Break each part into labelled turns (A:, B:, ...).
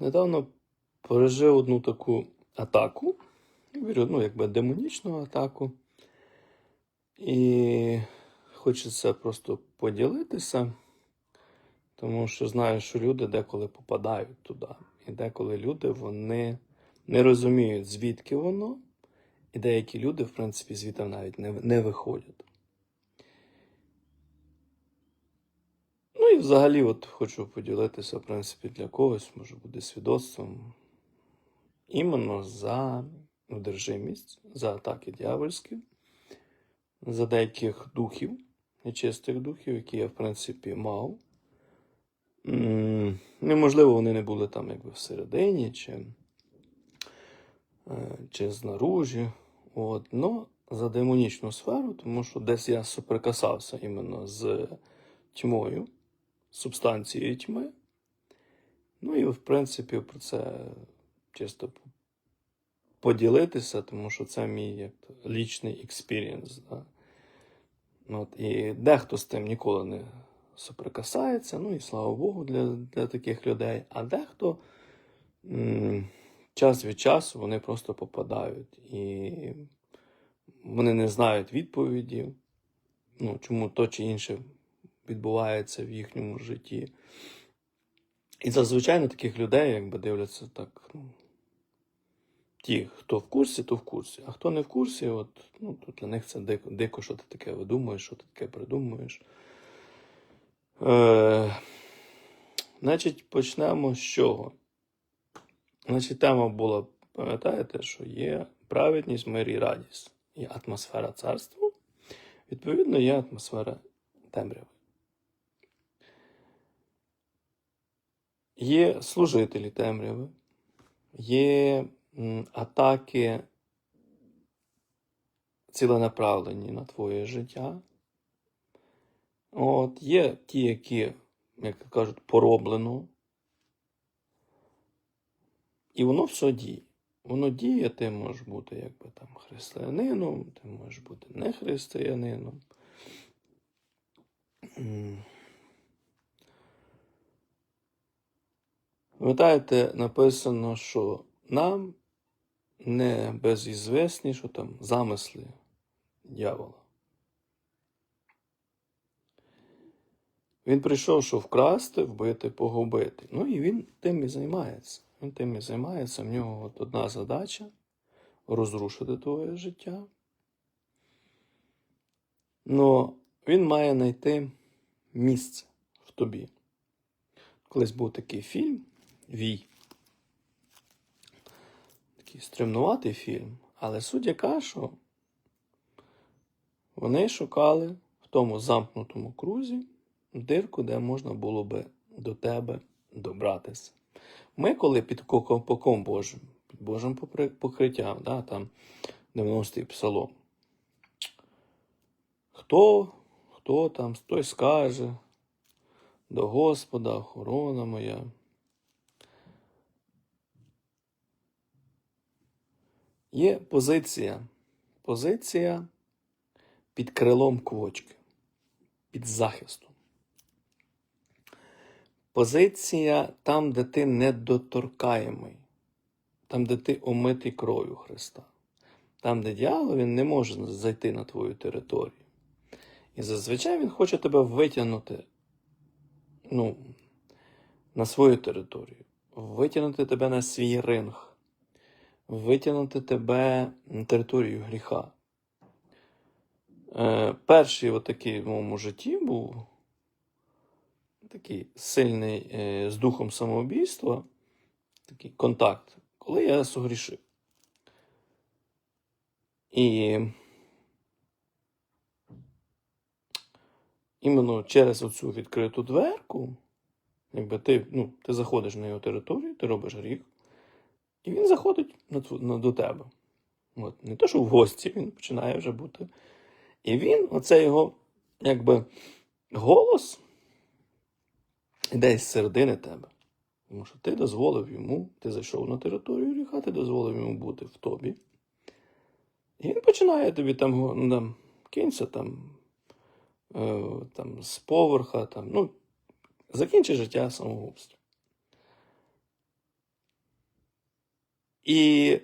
A: Недавно пережив одну таку атаку. Ну, якби демонічну атаку. І хочеться просто поділитися, тому що знаю, що люди деколи попадають туди. І деколи люди вони не розуміють, звідки воно, і деякі люди, в принципі, звідти навіть не, не виходять. І взагалі, от хочу поділитися, в принципі, для когось, може буде свідоцтвом, іменно за одержимість, за атаки дьявольські, за деяких духів, нечистих духів, які я, в принципі, мав. Неможливо, вони не були там якби всередині, чи, е, чи знаружі. От. Но за демонічну сферу, тому що десь я соприкасався іменно з тьмою, субстанцією тьми. Ну і, в принципі, про це чисто поділитися, тому що це мій як лічний експірієнс. Да? Ну, От, і дехто з тим ніколи не соприкасається, ну і слава Богу, для, для таких людей. А дехто м, час від часу вони просто попадають. І вони не знають відповіді, ну, чому то чи інше відбувається в їхньому житті. І зазвичай на таких людей, якби дивляться так. Ну, ті, хто в курсі, то в курсі. А хто не в курсі, от, ну, то для них це дико, дико, що ти таке видумуєш, що ти таке придумуєш. Е, значить, почнемо з чого? Значить, тема була, пам'ятаєте, що є праведність, мир і радість. Є атмосфера царства, відповідно, є атмосфера темряви. Є служителі темряви, є атаки ціленаправлені на твоє життя. От, є ті, які, як кажуть, пороблено. І воно все діє. Воно діє, ти можеш бути якби там християнином, ти можеш бути не християнином. Пам'ятаєте, написано, що нам не безізвісні, що там замисли дьявола. Він прийшов, щоб вкрасти, вбити, погубити. Ну і він тим і займається. Він тим і займається. В нього от одна задача розрушити твоє життя. Но він має знайти місце в тобі. Колись був такий фільм Вій. Такий стримнуватий фільм. Але суть яка, вони шукали в тому замкнутому крузі дирку, де можна було би до тебе добратися. Ми, коли під поком Божим, під Божим покриттям, да, там 90-й псалом. Хто, хто там, той скаже до Господа, охорона моя. Є позиція. Позиція під крилом квочки, під захистом. Позиція там, де ти недоторкаємий, там, де ти омитий кров'ю Христа, там, де дьявол він не може зайти на твою територію. І зазвичай він хоче тебе витягнути ну, на свою територію, витягнути тебе на свій ринг, витягнути тебе на територію гріха. Е, перший отакий в моєму житті був такий сильний е, з духом самоубійства, такий контакт, коли я согрішив. І іменно через оцю відкриту дверку, якби ти, ну, ти заходиш на його територію, ти робиш гріх, і він заходить на, на, до тебе. От. Не то, що в гості, він починає вже бути. І він, оце його, якби, голос іде з середини тебе. Тому що ти дозволив йому, ти зайшов на територію гріха, ти дозволив йому бути в тобі. І він починає тобі там, там кинься там, е, там з поверха, там, ну, закінчи життя самогубством. І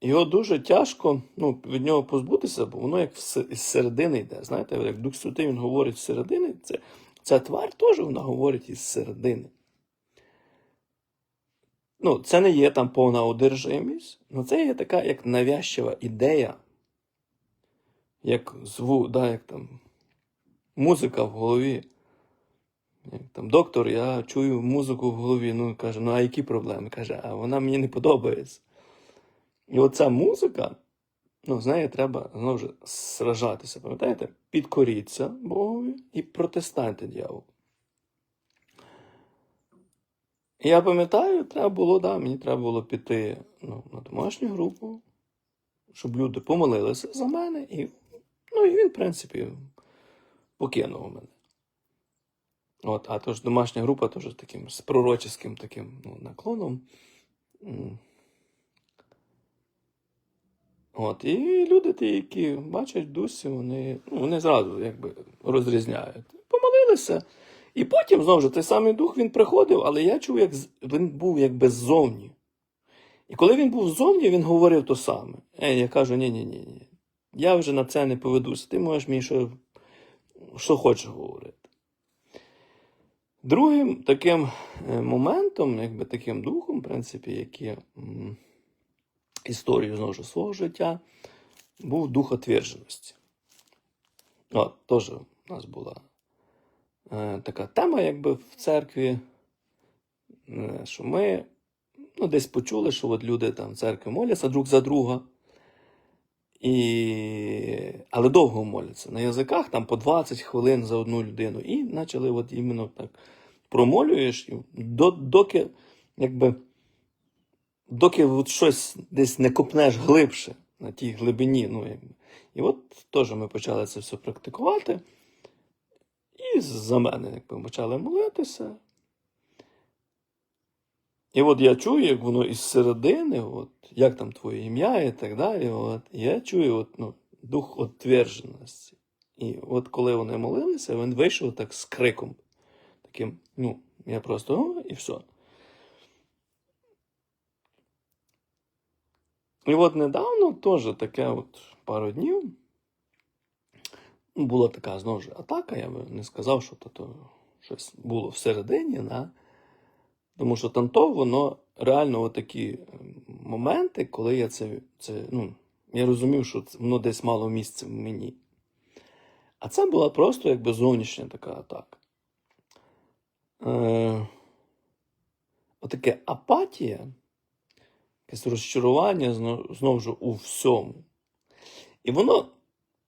A: його дуже тяжко ну, від нього позбутися, бо воно як з середини йде. Знаєте, як Дух Святий він говорить з середини, це, ця тварь теж вона говорить із середини. Ну, це не є там повна одержимість, але це є така як навязчива ідея, як зву, да, як там музика в голові. Там доктор, я чую музику в голові. Ну каже, ну а які проблеми? Каже, а вона мені не подобається. І оця музика, ну, з нею треба знову ж сражатися. Пам'ятаєте? Підкоріться Богові і протистаньте дьяволу. Я пам'ятаю, треба було, да, мені треба було піти ну, на домашню групу, щоб люди помолилися за мене, і, ну, і він, в принципі, покинув мене. От, а тож домашня група теж таким з пророческим таким ну, наклоном. От, і люди, ті, які бачать дусі, вони, ну, вони зразу якби розрізняють. Помолилися. І потім, знову ж, той самий дух він приходив, але я чув, як він був якби ззовні. І коли він був ззовні, він говорив то саме. Е, я кажу, ні, ні, ні, ні. Я вже на це не поведуся. Ти можеш мені що, що хочеш говорити. Другим таким е, моментом, якби таким духом, в принципі, який історію знову ж свого життя, був дух отверженості. От, теж у нас була е, така тема, якби в церкві, е, що ми ну, десь почули, що от люди там в церкві моляться друг за друга. І... Але довго моляться. На язиках там по 20 хвилин за одну людину. І почали от іменно так промолюєш, і до, доки, якби, доки от щось десь не копнеш глибше на тій глибині. Ну. І от теж ми почали це все практикувати. І за мене якби, почали молитися. І от я чую, як воно із середини, от, як там твоє ім'я і так далі. От, я чую от, ну, дух отверженості. І от коли вони молилися, він вийшов так з криком. Таким, ну, я просто о, і все. І от недавно теж таке от пару днів. Була така знову ж атака, я би не сказав, що то, то щось було всередині, на... тому що там то воно реально такі моменти, коли я це, це ну, я розумів, що це- воно десь мало місце в мені. А це була просто якби зовнішня така атака. Е, отаке апатія, якесь розчарування знову, знову ж у всьому. І воно,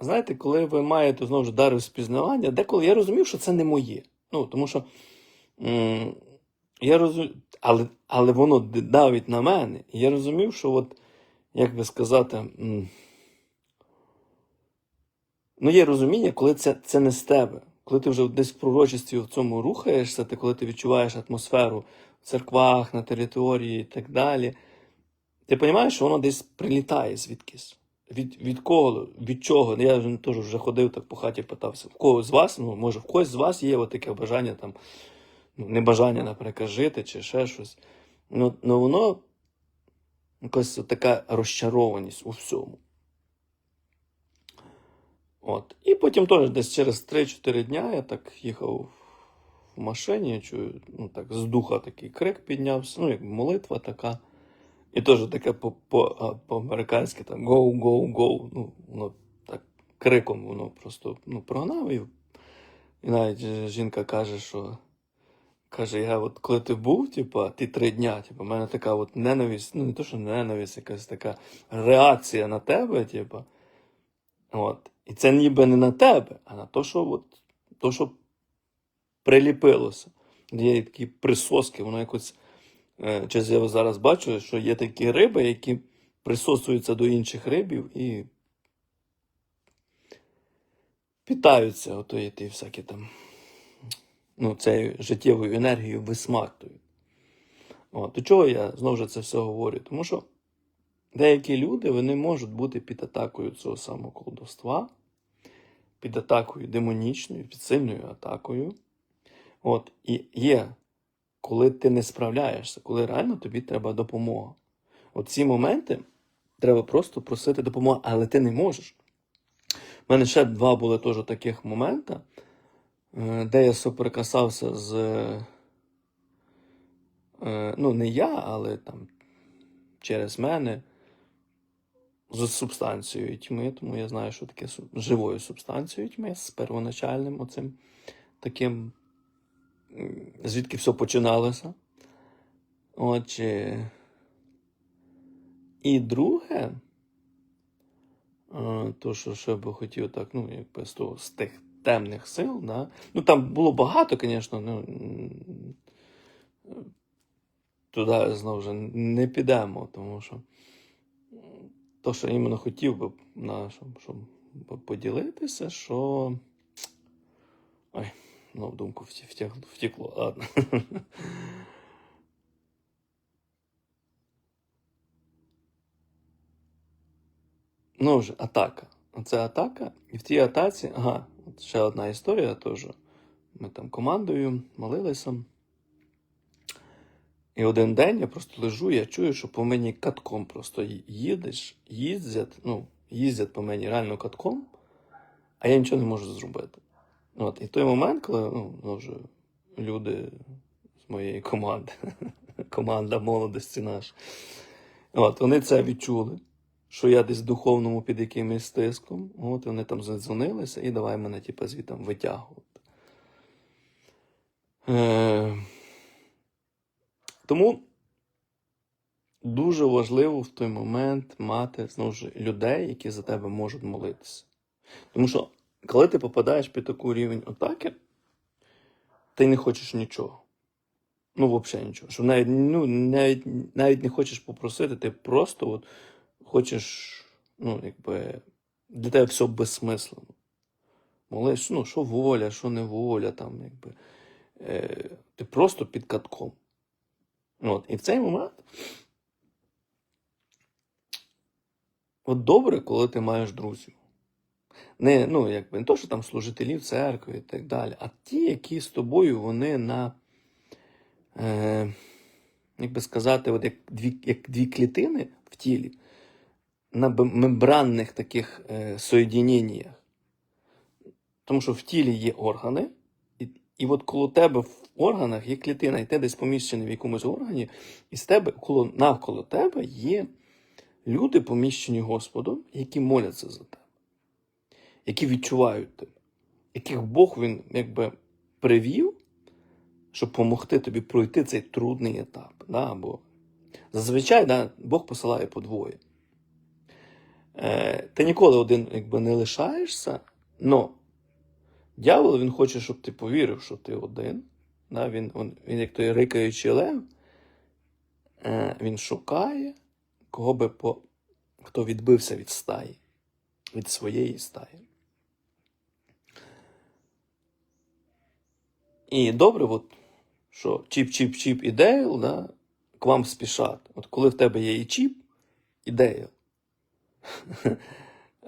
A: знаєте, коли ви маєте знову ж дар розпізнавання, деколи я розумів, що це не моє. Ну, тому що я розумів, але, але воно давить на мене. І я розумів, що от, як би сказати, ну є розуміння, коли це, це не з тебе. Коли ти вже десь в пророчестві в цьому рухаєшся, ти коли ти відчуваєш атмосферу в церквах, на території і так далі, ти розумієш, що воно десь прилітає звідкись. Від, від кого, від чого? Я вже теж вже ходив так по хаті, питався, в кого з вас, ну, може, в когось з вас є таке бажання там, ну, не наприклад, жити чи ще щось. Ну, ну воно якась така розчарованість у всьому. От. І потім теж десь через 3-4 дня я так їхав в машині, я чую, ну так, з духа такий крик піднявся, ну, як молитва така. І теж таке по-американськи там go, go, go. Ну, воно так криком воно просто ну, прогнав. І, і навіть жінка каже, що каже, я от коли ти був, типа, ті три дня, типа, в мене така от ненависть, ну не то, що ненависть, якась така реакція на тебе, типа. От. І це ніби не на тебе, а на те, що от, то, що приліпилося. Є такі присоски, воно якось. Е, Чи я зараз бачу, що є такі риби, які присосуються до інших рибів і питаються отої ті всякі там, ну, цією життєвою енергією висмактують. От. До чого я знову ж це все говорю? Тому що деякі люди вони можуть бути під атакою цього самого колдовства, під атакою демонічною, під сильною атакою. От. І є коли ти не справляєшся, коли реально тобі треба допомога. От ці моменти треба просто просити допомоги, але ти не можеш. У мене ще два були теж таких моменти, е, де я соприкасався з. е, Ну, не я, але там через мене з субстанцією тьми, тому я знаю, що таке живою субстанцією тьми, з первоначальним оцим таким, звідки все починалося. Отже. І друге, е, то, що ще би хотів так, ну, якби з, того, з тих темних сил, да? ну там було багато, звісно, ну, туди знову ж не підемо, тому що то, що іменно хотів би на, щоб, щоб поділитися, що. Ой, ну, в думку втекло, ладно. Ну вже атака. Оце атака. І в тій атаці, ага, от ще одна історія теж. Ми там командою молилися. І один день я просто лежу, я чую, що по мені катком просто їдеш, їздять, ну, їздять по мені реально катком, а я нічого не можу зробити. От, і той момент, коли ну, вже люди з моєї команди, команда молодості наша, от, вони це відчули, що я десь духовному під якимось тиском. От, вони там задзвонилися і давай мене, типу, звідти витягувати. Е, тому дуже важливо в той момент мати знову ж людей, які за тебе можуть молитися. Тому що, коли ти попадаєш під такий рівень атаки, ти не хочеш нічого. Ну, взагалі нічого. Що навіть, ну, навіть, навіть не хочеш попросити, ти просто от хочеш, ну, якби, для тебе все безсмислено. Молиш, ну, що воля, що не воля, там, якби. Е, ти просто під катком. От, і в цей момент. От добре, коли ти маєш друзів. Не, ну, якби, не то, що там служителів церкви і так далі, а ті, які з тобою вони на, е, як би сказати, от як дві, як дві клітини в тілі, на мембранних таких е, соєдіненнях. Тому що в тілі є органи, і, і от коло тебе в органах є клітина, і ти десь поміщений в якомусь органі, і з тебе, коло, навколо тебе є люди, поміщені Господом, які моляться за тебе, які відчувають тебе, яких Бог він якби привів, щоб допомогти тобі пройти цей трудний етап. Да? Бо зазвичай да, Бог посилає по двоє. Е, ти ніколи один якби, не лишаєшся, але дьявол він хоче, щоб ти повірив, що ти один. Да? Він, він, він як той рикаючий лев, е, він шукає, кого би по, хто відбився від стаї, від своєї стаї. І добре, от, що чіп-чіп-чіп і Дейл, да, к вам спішать. От коли в тебе є і чіп, і Дейл.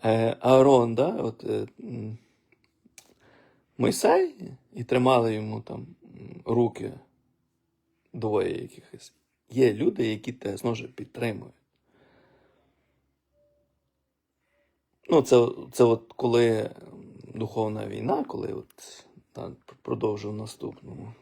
A: Е, Аарон, да, от, е, Мойсей, і тримали йому там руки двоє якихось. Є люди, які тебе знову ж підтримують. Ну, це, це от коли духовна війна, коли от та, продовжив наступному.